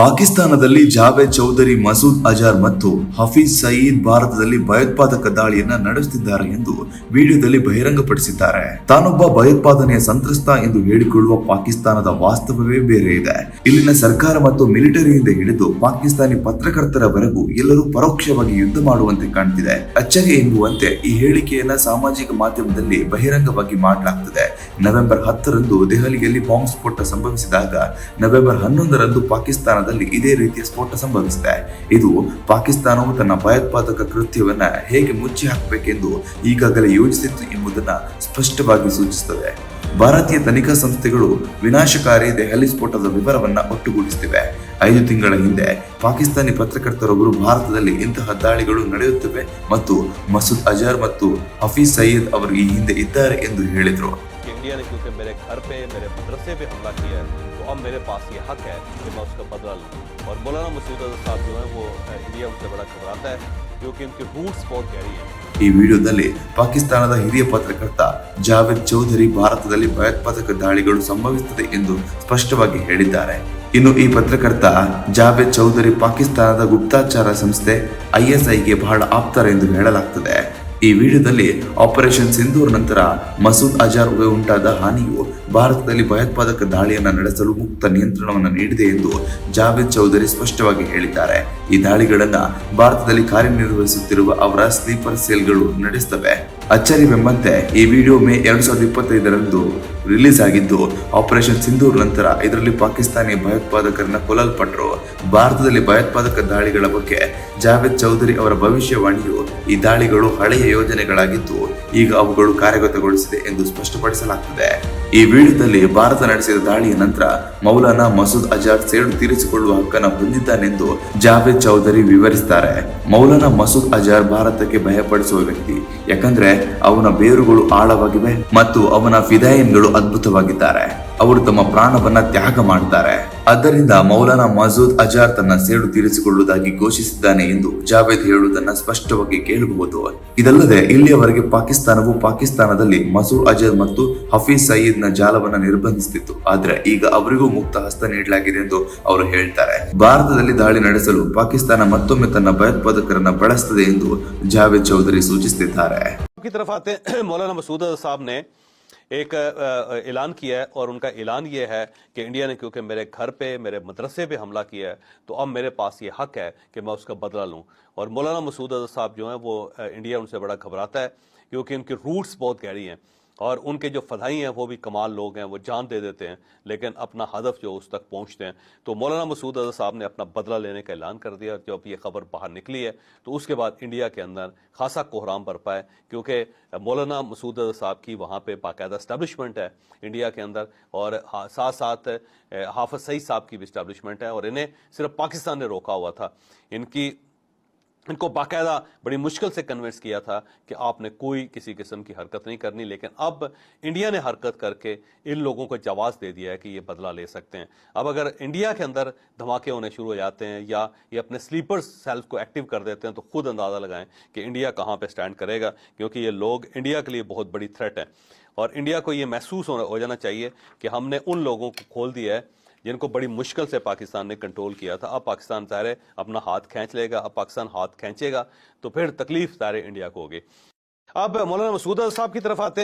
ಪಾಕಿಸ್ತಾನದಲ್ಲಿ ಜಾವೇದ್ ಚೌಧರಿ, ಮಸೂದ್ ಅಜಾರ್ ಮತ್ತು ಹಫೀಜ್ ಸಯೀದ್ ಭಾರತದಲ್ಲಿ ಭಯೋತ್ಪಾದಕ ದಾಳಿಯನ್ನ ನಡೆಸುತ್ತಿದ್ದಾರೆ ಎಂದು ವಿಡಿಯೋದಲ್ಲಿ ಬಹಿರಂಗಪಡಿಸಿದ್ದಾರೆ. ತಾನೊಬ್ಬ ಭಯೋತ್ಪಾದನೆಯ ಸಂತ್ರಸ್ತ ಎಂದು ಹೇಳಿಕೊಳ್ಳುವ ಪಾಕಿಸ್ತಾನದ ವಾಸ್ತವವೇ ಬೇರೆ ಇದೆ. ಇಲ್ಲಿನ ಸರ್ಕಾರ ಮತ್ತು ಮಿಲಿಟರಿಯಿಂದ ಹಿಡಿದು ಪಾಕಿಸ್ತಾನಿ ಪತ್ರಕರ್ತರವರೆಗೂ ಎಲ್ಲರೂ ಪರೋಕ್ಷವಾಗಿ ಯುದ್ಧ ಮಾಡುವಂತೆ ಕಾಣ್ತಿದೆ. ಅಚ್ಚಗೆ ಎಂಬುವಂತೆ ಈ ಹೇಳಿಕೆಯನ್ನ ಸಾಮಾಜಿಕ ಮಾಧ್ಯಮದಲ್ಲಿ ಬಹಿರಂಗವಾಗಿ ಮಾಡಲಾಗ್ತದೆ. ನವೆಂಬರ್ ಹತ್ತರಂದು ದೆಹಲಿಯಲ್ಲಿ ಬಾಂಬ್ ಸ್ಫೋಟ ಸಂಭವಿಸಿದಾಗ ನವೆಂಬರ್ ಹನ್ನೊಂದರಂದು ಪಾಕಿಸ್ತಾನದಲ್ಲಿ ಇದೇ ರೀತಿಯ ಸ್ಫೋಟ ಸಂಭವಿಸಿದೆ. ಇದು ಪಾಕಿಸ್ತಾನವು ತನ್ನ ಭಯೋತ್ಪಾದಕ ಕೃತ್ಯವನ್ನ ಹೇಗೆ ಮುಚ್ಚಿ ಹಾಕಬೇಕೆಂದು ಈಗಾಗಲೇ ಯೋಜಿಸಿತ್ತು ಎಂಬುದನ್ನ ಸ್ಪಷ್ಟವಾಗಿ ಸೂಚಿಸುತ್ತದೆ. ಭಾರತೀಯ ತನಿಖಾ ಸಂಸ್ಥೆಗಳು ವಿನಾಶಕಾರಿ ದೆಹಲಿ ಸ್ಫೋಟದ ವಿವರವನ್ನ ಒಟ್ಟುಗೂಡಿಸುತ್ತಿವೆ. ಐದು ತಿಂಗಳ ಹಿಂದೆ ಪಾಕಿಸ್ತಾನಿ ಪತ್ರಕರ್ತರೊಬ್ಬರು ಭಾರತದಲ್ಲಿ ಇಂತಹ ದಾಳಿಗಳು ನಡೆಯುತ್ತಿವೆ ಮತ್ತು ಮಸೂದ್ ಅಜರ್ ಮತ್ತು ಹಫೀಜ್ ಸಯೀದ್ ಅವರು ಈ ಹಿಂದೆ ಇದ್ದಾರೆ ಎಂದು ಹೇಳಿದರು. कि इंडिया ने क्योंकि मेरे घर पे मेरे मदरसे पे हमला किया है तो अब मेरे पास ये हक है कि मैं उसका बदला लूँ और मौलाना मसूद अजहर साहब जो है वो अ, इंडिया उनसे बड़ा घबराता है क्योंकि उनकी रूट्स बहुत गहरी हैं ಈ ವಿಡಿಯೋದಲ್ಲಿ ಪಾಕಿಸ್ತಾನದ ಹಿರಿಯ ಪತ್ರಕರ್ತ ಜಾವೇದ್ ಚೌಧರಿ ಭಾರತದಲ್ಲಿ ಭಯೋತ್ಪಾದಕ ದಾಳಿಗಳು ಸಂಭವಿಸುತ್ತದೆ ಎಂದು ಸ್ಪಷ್ಟವಾಗಿ ಹೇಳಿದ್ದಾರೆ ಇನ್ನು ಈ ಪತ್ರಕರ್ತ ಜಾವೇದ್ ಚೌಧರಿ ಪಾಕಿಸ್ತಾನದ ಗುಪ್ತಚಾರ ಸಂಸ್ಥೆ ಐಎಸ್ಐಗೆ ಬಹಳ ಆಪ್ತರ ಎಂದು ಹೇಳಲಾಗ್ತದೆ ಈ ವಿಡಿಯೋದಲ್ಲಿ ಆಪರೇಷನ್ ಸಿಂಧೂರ್ ನಂತರ ಮಸೂದ್ ಅಜಾರ್ ಉಂಟಾದ ಹಾನಿಯು ಭಾರತದಲ್ಲಿ ಭಯೋತ್ಪಾದಕ ದಾಳಿಯನ್ನು ನಡೆಸಲು ಮುಕ್ತ ನಿಯಂತ್ರಣವನ್ನು ನೀಡಿದೆ ಎಂದು ಜಾವೇದ್ ಚೌಧರಿ ಸ್ಪಷ್ಟವಾಗಿ ಹೇಳಿದ್ದಾರೆ. ಈ ದಾಳಿಗಳನ್ನ ಭಾರತದಲ್ಲಿ ಕಾರ್ಯನಿರ್ವಹಿಸುತ್ತಿರುವ ಅವರ ಸ್ಲೀಪರ್ ಸೆಲ್ಗಳು ನಡೆಸುತ್ತವೆ. ಅಚ್ಚರಿವೆಂಬಂತೆ ಈ ವಿಡಿಯೋ ಮೇ ಎರಡ್ ಸಾವಿರದ ಇಪ್ಪತ್ತೈದರಂದು ರಿಲೀಸ್ ಆಗಿದ್ದು, ಆಪರೇಷನ್ ಸಿಂಧೂರ್ ನಂತರ ಇದರಲ್ಲಿ ಪಾಕಿಸ್ತಾನಿ ಭಯೋತ್ಪಾದಕರನ್ನ ಕೊಲ್ಲಲ್ಪಟ್ಟರು ಭಾರತದಲ್ಲಿ ಭಯೋತ್ಪಾದಕ ದಾಳಿಗಳ ಬಗ್ಗೆ ಜಾವೇದ್ ಚೌಧರಿ ಅವರ ಭವಿಷ್ಯವಾಣಿಯು ಈ ದಾಳಿಗಳು ಹಳೆಯ ಯೋಜನೆಗಳಾಗಿದ್ದು, ಈಗ ಅವುಗಳು ಕಾರ್ಯಗತಗೊಳಿಸಿದೆ ಎಂದು ಸ್ಪಷ್ಟಪಡಿಸಲಾಗುತ್ತದೆ ಈ ವಿಡಿಯೋದಲ್ಲಿ ಭಾರತ ನಡೆಸಿದ ದಾಳಿಯ ನಂತರ ಮೌಲಾನಾ ಮಸೂದ್ ಅಜಾದ್ ಸೇಡು ತೀರಿಸಿಕೊಳ್ಳುವ ಹಕ್ಕನ್ನು ಹೊಂದಿದ್ದಾನೆಂದು ಜಾವೇದ್ ಚೌಧರಿ ವಿವರಿಸುತ್ತಾರೆ ಮೌಲಾನಾ ಮಸೂದ್ ಅಜಾರ್ ಭಾರತಕ್ಕೆ ಭಯಪಡಿಸುವ ವ್ಯಕ್ತಿ, ಯಾಕಂದ್ರೆ ಅವನ ಬೇರುಗಳು ಆಳವಾಗಿವೆ ಮತ್ತು ಅವನ ಫಿದಾಯಿನ್ಗಳು ಅದ್ಭುತವಾಗಿದ್ದಾರೆ. ಅವರು ತಮ್ಮ ಪ್ರಾಣವನ್ನ ತ್ಯಾಗ ಮಾಡ್ತಾರೆ. ಆದ್ದರಿಂದ ಮೌಲಾನಾ ಮಸೂದ್ ಅಜಾರ್ ತನ್ನ ಸೇಡು ತೀರಿಸಿಕೊಳ್ಳುವುದಾಗಿ ಘೋಷಿಸಿದ್ದಾನೆ ಎಂದು ಜಾವೇದ್ ಹೇಳುವುದನ್ನ ಸ್ಪಷ್ಟವಾಗಿ ಕೇಳಬಹುದು. ಇದಲ್ಲದೆ ಇಲ್ಲಿಯವರೆಗೆ ಪಾಕಿಸ್ತಾನವು ಪಾಕಿಸ್ತಾನದಲ್ಲಿ ಮಸೂದ್ ಅಜರ್ ಮತ್ತು ಹಫೀಜ್ ಸಯೀದ್ ನ ಜಾಲವನ್ನ ನಿರ್ಬಂಧಿಸುತ್ತಿತ್ತು ಆದ್ರೆ ಈಗ ಅವರಿಗೂ ಮುಕ್ತ ಹಸ್ತ ನೀಡಲಾಗಿದೆ ಎಂದು ಅವರು ಹೇಳ್ತಾರೆ. ಭಾರತದಲ್ಲಿ ದಾಳಿ ನಡೆಸಲು ಪಾಕಿಸ್ತಾನ ಮತ್ತೊಮ್ಮೆ ತನ್ನ ಭಯೋತ್ಪಾದಕರನ್ನ ಬಳಸುತ್ತದೆ ಎಂದು ಜಾವೇದ್ ಚೌಧರಿ ಸೂಚಿಸುತ್ತಿದ್ದಾರೆ مولانا مسعود صاحب نے ایک اعلان کیا ہے اور ان کا اعلان یہ ہے کہ انڈیا نے کیونکہ میرے گھر پہ میرے مدرسے پہ حملہ کیا ہے تو اب میرے پاس یہ حق ہے کہ میں اس کا بدلہ لوں اور مولانا مسعود اظہر صاحب جو ہیں وہ انڈیا ان سے بڑا گھبراتا ہے کیونکہ ان کی روٹس بہت گہری ہیں اور ان کے جو فضائی ہیں وہ بھی کمال لوگ ہیں، وہ جان دے دیتے ہیں، لیکن اپنا ہدف جو اس تک پہنچتے ہیں، تو مولانا مسعود اظہر صاحب نے اپنا بدلہ لینے کا اعلان کر دیا، جب یہ خبر باہر نکلی ہے، تو اس کے بعد انڈیا کے اندر خاصا کوحرام برپا ہے، کیونکہ مولانا مسعود اظہر صاحب کی وہاں پہ باقاعدہ اسٹیبلشمنٹ ہے انڈیا کے اندر، اور ساتھ ساتھ حافظ سعید صاحب کی بھی اسٹیبلشمنٹ ہے، اور انہیں صرف پاکستان نے روکا ہوا تھا۔ ان کی ان کو باقاعدہ بڑی مشکل سے کنوینس کیا تھا کہ آپ نے کوئی کسی قسم کی حرکت نہیں کرنی، لیکن اب انڈیا نے حرکت کر کے ان لوگوں کو جواز دے دیا ہے کہ یہ بدلہ لے سکتے ہیں۔ اب اگر انڈیا کے اندر دھماکے ہونے شروع ہو جاتے ہیں یا یہ اپنے سلیپر سیلف کو ایکٹیو کر دیتے ہیں، تو خود اندازہ لگائیں کہ انڈیا کہاں پہ سٹینڈ کرے گا، کیونکہ یہ لوگ انڈیا کے لیے بہت بڑی تھریٹ ہیں۔ اور انڈیا کو یہ محسوس ہو جانا چاہیے کہ ہم نے ان لوگوں کو کھول دیا ہے جن کو بڑی مشکل سے پاکستان نے کنٹرول کیا تھا، اب پاکستان ظاہر ہے اپنا ہاتھ کھینچ لے گا، اب پاکستان ہاتھ کھینچے گا، تو پھر تکلیف سارے انڈیا کو ہوگی۔ اب مولانا مسعودہ صاحب کی طرف آتے ہیں۔